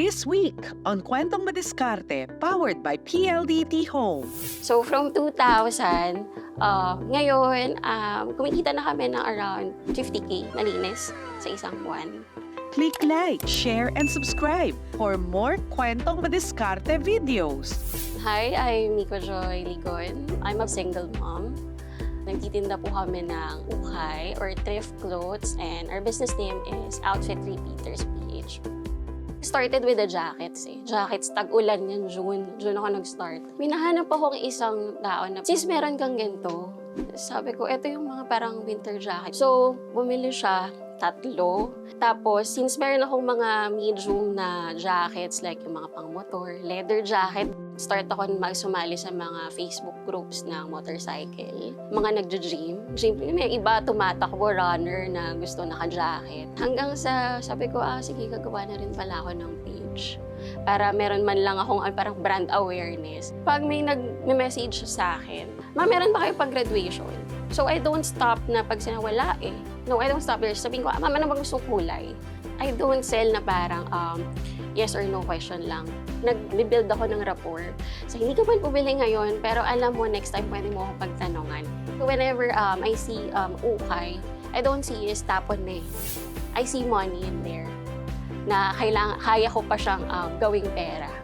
This week on Kwentong Madiskarte, powered by PLDT Home. So from 2,000, uh, ngayon, um, kumikita na kami ng around 50k na linis sa isang buwan. Click like, share, and subscribe for more Kwentong Madiskarte videos. Hi, I'm Miko Joy Ligon. I'm a single mom. Nagtitinda po kami ng ukay or thrift clothes and our business name is Outfit Repeaters PH. Started with the jackets eh. Jackets, tag-ulan yan, June. June ako nag-start. Minahanap ako ng isang tao na, sis, meron kang ganito. Sabi ko, eto yung mga parang winter jacket. So, bumili siya, tatlo. Tapos, since meron akong mga medium na jackets, like yung mga pang-motor, leather jacket, start ako magsumali sa mga Facebook groups ng motorcycle. Mga nagja-gym. Gym, may iba tumatakbo, runner na gusto naka-jacket. Hanggang sa, sabi ko, ah, sige, gagawa na rin pala ako ng page para meron man lang akong ah, parang brand awareness. Pag may nag-message sa akin, ma, meron ba kayo pag-graduation? So, I don't stop na pag sinawala eh. No, I don't stop there. Sabihin ko, ah, mama, ano ba gustong kulay? I don't sell na parang um, yes or no question lang. Nag-build ako ng rapport. So, hindi ka man bumili ngayon, pero alam mo, next time pwede mo ako pagtanungan. Whenever um, I see um, ukay, I don't see is tapon na eh. I see money in there na kailangan, kaya ko pa siyang um, gawing pera.